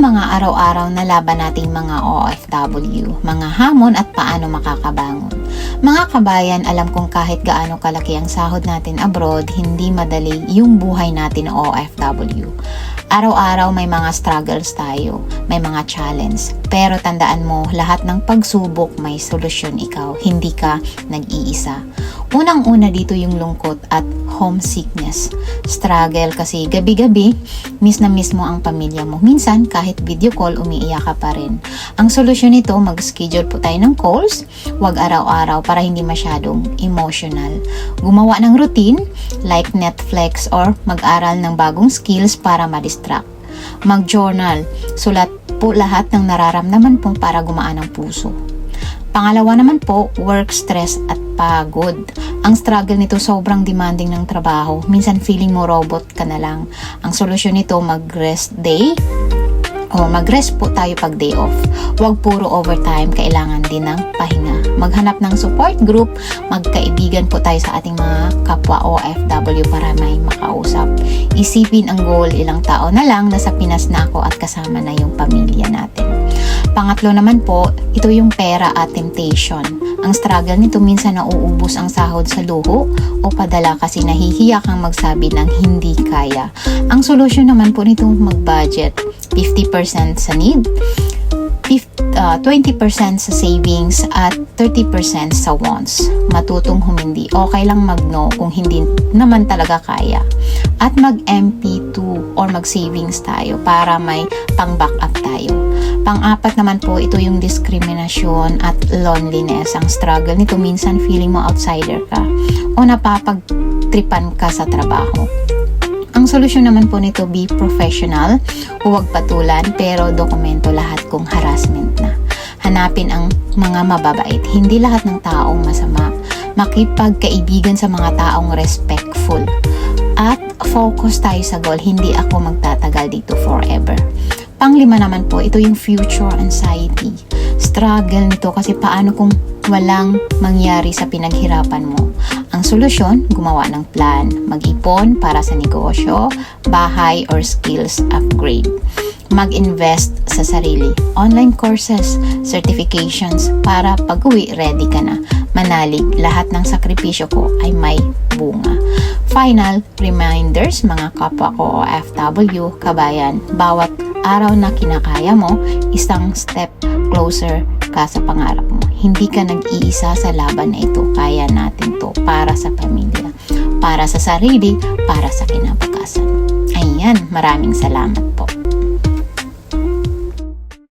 mga araw-araw na laban nating mga OFW, mga hamon at paano makakabangon. Mga kabayan, alam kong kahit gaano kalaki ang sahod natin abroad, hindi madali yung buhay natin na OFW. Araw-araw may mga struggles tayo, may mga challenge. Pero tandaan mo, lahat ng pagsubok may solusyon ikaw, hindi ka nag-iisa. Unang-una dito yung lungkot at homesickness. Struggle kasi gabi-gabi, miss na miss mo ang pamilya mo. Minsan, kahit video call, umiiyak ka pa rin. Ang solusyon nito, mag-schedule po tayo ng calls, wag araw-araw para hindi masyadong emotional. Gumawa ng routine, like Netflix or mag-aral ng bagong skills para ma-distract. Mag-journal, sulat po lahat ng nararamdaman pong para gumaan ang puso. Pangalawa naman po, work stress at pagod. Ang struggle nito sobrang demanding ng trabaho. Minsan feeling mo robot ka na lang. Ang solusyon nito mag-rest day o mag-rest po tayo pag day off. Huwag puro overtime, kailangan din ng pahinga. Maghanap ng support group, magkaibigan po tayo sa ating mga kapwa OFW para may makausap. Isipin ang goal, ilang tao na lang, nasa Pinas na ako at kasama na yung pamilya natin. Pangatlo naman po, ito yung pera at temptation. Ang struggle nito minsan nauubos ang sahod sa luho o padala kasi nahihiya kang magsabi ng hindi kaya. Ang solusyon naman po nito mag-budget. 50% sa need, 50, uh, 20% sa savings at 30% sa wants. Matutong humindi. Okay lang mag-no kung hindi naman talaga kaya. At mag-MP2 or mag-savings tayo para may pang-backup tayo. Pang-apat naman po, ito yung discrimination at loneliness. Ang struggle nito, minsan feeling mo outsider ka o napapagtripan ka sa trabaho. Ang solusyon naman po nito, be professional, huwag patulan, pero dokumento lahat kung harassment na. Hanapin ang mga mababait, hindi lahat ng taong masama. Makipagkaibigan sa mga taong respectful. At focus tayo sa goal, hindi ako magtatagal dito forever. Panglima naman po, ito yung future anxiety. Struggle nito kasi paano kung walang mangyari sa pinaghirapan mo. Ang solusyon, gumawa ng plan, mag-ipon para sa negosyo, bahay, or skills upgrade. Mag-invest sa sarili. Online courses, certifications, para pag-uwi, ready ka na. Manalig, lahat ng sakripisyo ko ay may bunga. Final, reminders, mga kapwa ko o FW, kabayan, bawat araw na kinakaya mo, isang step closer ka sa pangarap mo. Hindi ka nag-iisa sa laban na ito. Kaya natin to para sa pamilya, para sa sarili, para sa kinabukasan. Ayan, maraming salamat po.